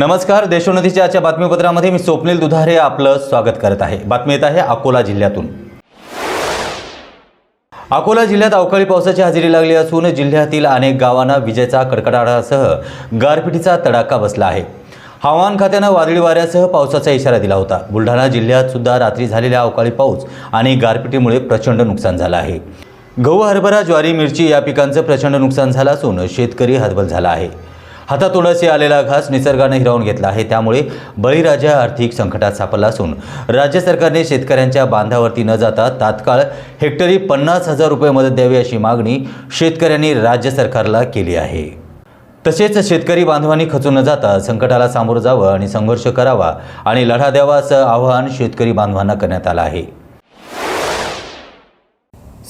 नमस्कार देशोन्नतीच्या आजच्या बातमीपत्रामध्ये मी स्वप्नील दुधारे आपलं स्वागत करत आहे. बातमी येत आहे अकोला जिल्ह्यातून. अकोला जिल्ह्यात अवकाळी पावसाची हजेरी लागली असून जिल्ह्यातील अनेक गावांना विजेचा कडकडाटासह गारपिटीचा तडाखा बसला आहे. हवामान खात्यानं वादळी वाऱ्यासह पावसाचा इशारा दिला होता. बुलढाणा जिल्ह्यात सुद्धा रात्री झालेल्या अवकाळी पाऊस आणि गारपिटीमुळे प्रचंड नुकसान झालं आहे. गहू हरभरा ज्वारी मिरची या पिकांचं प्रचंड नुकसान झालं असून शेतकरी हतबल झाला आहे. हातातोडाशी आलेला घास निसर्गानं हिरावून घेतला आहे. त्यामुळे बळीराजा आर्थिक संकटात सापडला असून राज्य सरकारने शेतकऱ्यांच्या बांधावरती न जाता तात्काळ हेक्टरी पन्नास हजार रुपये मदत द्यावी अशी मागणी शेतकऱ्यांनी राज्य सरकारला केली आहे. तसेच शेतकरी बांधवांनी खचून न जाता संकटाला सामोरं जावं आणि संघर्ष करावा आणि लढा द्यावा असं आवाहन शेतकरी बांधवांना करण्यात आलं आहे.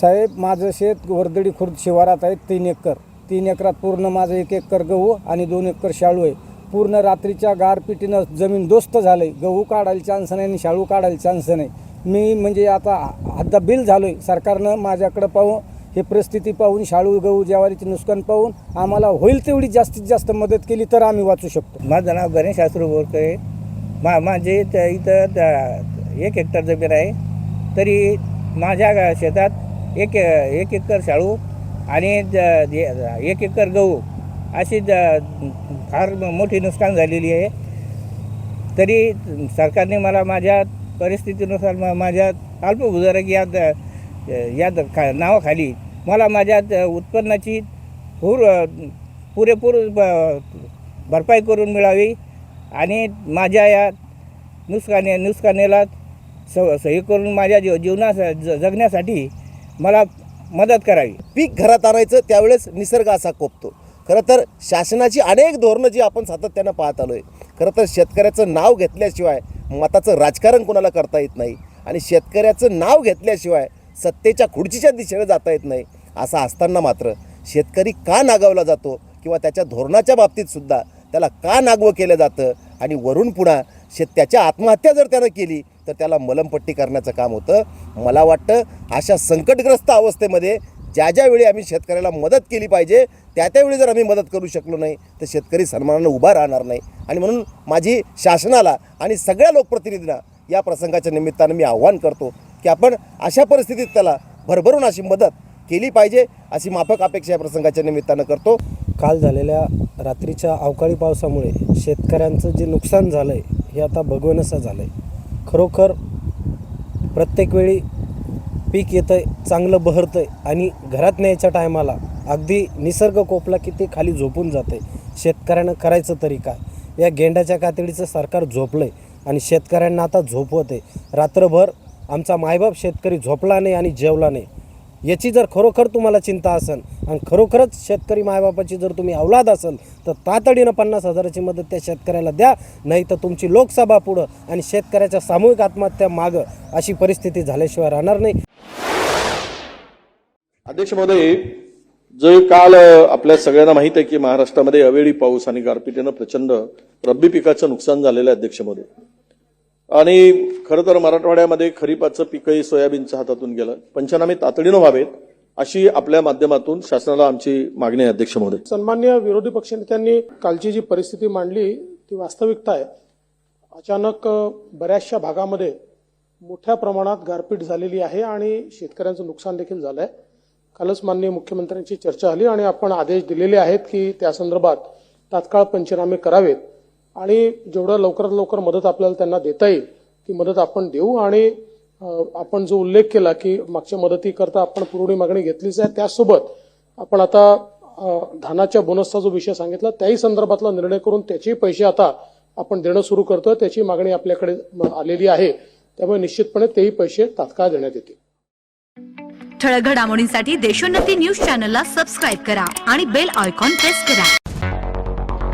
साहेब माझं शेत वर्दडी खुर्द शिवारात आहे तीन एकर. तीन एकरात पूर्ण माझं एक एकर गहू आणि दोन एकर शाळू आहे. पूर्ण रात्रीच्या गारपिटीनं जमीन दोस्त झालं आहे गहू काढायला चान्स नाही आणि शाळू काढायला चान्स नाही. मी म्हणजे आता हद्दा बिल झालो आहे सरकारनं माझ्याकडं पाहून हे परिस्थिती पाहून शाळू गहू ज्वारीचे नुकसान पाहून आम्हाला होईल तेवढी जास्तीत जास्त मदत केली तर आम्ही वाचू शकतो. माझं नाव गणेश शास्त्री बोरकर मा माझे त्या इथं एक हेक्टर जमीन आहे. तरी माझ्या शेतात एक एक एकर शाळू आणि ज- एक एकर गहू अशी ज- फार मोठी नुकसान झालेली आहे. तरी सरकारने मला माझ्या परिस्थितीनुसार मा- माझ्या अल्पभूधारक या द- या द- खा नावाखाली मला माझ्या उत्पन्नाची पूर पुरेपूर ब- भरपाई करून मिळावी आणि माझ्या या नुकसाने नुकसानेला स सही करून माझ्या जीव जीवना ज जगण्यासाठी मला मदत करावी. पीक घरात आणायचं त्यावेळेस निसर्ग असा कोपतो. खरं तर शासनाची अनेक धोरणं जी आपण सातत्यानं पाहत आलो आहे खरं तर शेतकऱ्याचं नाव घेतल्याशिवाय मताचं राजकारण कोणाला करता येत नाही आणि शेतकऱ्याचं नाव घेतल्याशिवाय सत्तेच्या खुर्चीच्या दिशेने जाता येत नाही असं असताना मात्र शेतकरी का नागावला जातो किंवा त्याच्या धोरणाच्या बाबतीतसुद्धा त्याला का नागवं केलं जातं आणि वरून पुन्हा शेत त्याच्या आत्महत्या जर त्यानं केली तर त्याला मलमपट्टी करण्याचं काम होतं. मला वाटतं अशा संकटग्रस्त अवस्थेमध्ये ज्या ज्यावेळी आम्ही शेतकऱ्याला मदत केली पाहिजे त्या त्यावेळी जर आम्ही मदत करू शकलो नाही तर शेतकरी सन्मानानं उभा राहणार नाही. आणि म्हणून माझी शासनाला आणि सगळ्या लोकप्रतिनिधींना या प्रसंगाच्या निमित्तानं मी आव्हान करतो की आपण अशा परिस्थितीत त्याला भरभरून अशी मदत केली पाहिजे अशी माफक अपेक्षा या प्रसंगाच्या निमित्तानं करतो. काल झालेल्या रात्रीच्या अवकाळी पावसामुळे शेतकऱ्यांचं जे नुकसान झालं आहे हे आता भगवनसं झालं आहे खरोखर प्रत्येक वेळी पीक येतं आहे चांगलं बहरतं आहे आणि घरात न्यायच्या टायमाला अगदी निसर्ग कोपला की ते खाली झोपून जाते शेतकऱ्यानं करायचं तरी काय? या गेंड्याच्या कातडीचं सरकार झोपलं आहे आणि शेतकऱ्यांना आता झोपवत आहे रात्रभर आमचा मायबाप शेतकरी झोपला नाही आणि जेवला नाही. याची जर खरोखर तुम्हाला चिंता असेल आणि खरोखरच शेतकरी मायबापाची जर तुम्ही अवलाद असेल तर तातडीनं पन्नास हजाराची मदत त्या शेतकऱ्याला द्या नाही तर तुमची लोकसभा पुढं आणि शेतकऱ्याच्या सामूहिक आत्महत्या मागं अशी परिस्थिती झाल्याशिवाय राहणार नाही. अध्यक्ष महोदय जो काल आपल्या सगळ्यांना माहीत आहे की महाराष्ट्रामध्ये अवेळी पाऊस आणि गारपिटीनं प्रचंड रब्बी पिकाचं नुकसान झालेलं आहे अध्यक्ष महोदय. आणि खरं तर मराठवाड्यामध्ये खरीपाचं पिकही सोयाबीनच्या हातातून गेलं. पंचनामे तातडीनं व्हावेत अशी आपल्या माध्यमातून शासनाला आमची मागणी आहे अध्यक्ष महोदय. सन्मान्य विरोधी पक्षनेत्यांनी कालची जी परिस्थिती मांडली ती वास्तविकता आहे. अचानक बऱ्याचशा भागामध्ये मोठ्या प्रमाणात गारपीट झालेली आहे आणि शेतकऱ्यांचं नुकसान देखील आहे कालच माननीय मुख्यमंत्र्यांची चर्चा झाली आणि आपण आदेश दिलेले आहेत की त्या संदर्भात तात्काळ पंचनामे करावेत. आणि जेवढं लवकरात लवकर मदत आपल्याला त्यांना देता येईल ती मदत आपण देऊ. आणि आपण जो उल्लेख केला की मागच्या मदतीकरता आपण पुरवणी मागणी घेतलीच आहे त्यासोबत आपण आता धानाच्या बोनसचा जो विषय सांगितला त्याही संदर्भातला निर्णय करून त्याचे पैसे आता आपण देणं सुरू करतोय त्याची मागणी आपल्याकडे आलेली आहे. त्यामुळे निश्चितपणे तेही पैसे तात्काळ देण्यात येतील. ठळक घडामोडींसाठी देशोन्नती न्यूज चॅनलला सबस्क्राईब करा आणि बेल आयकॉन प्रेस करा.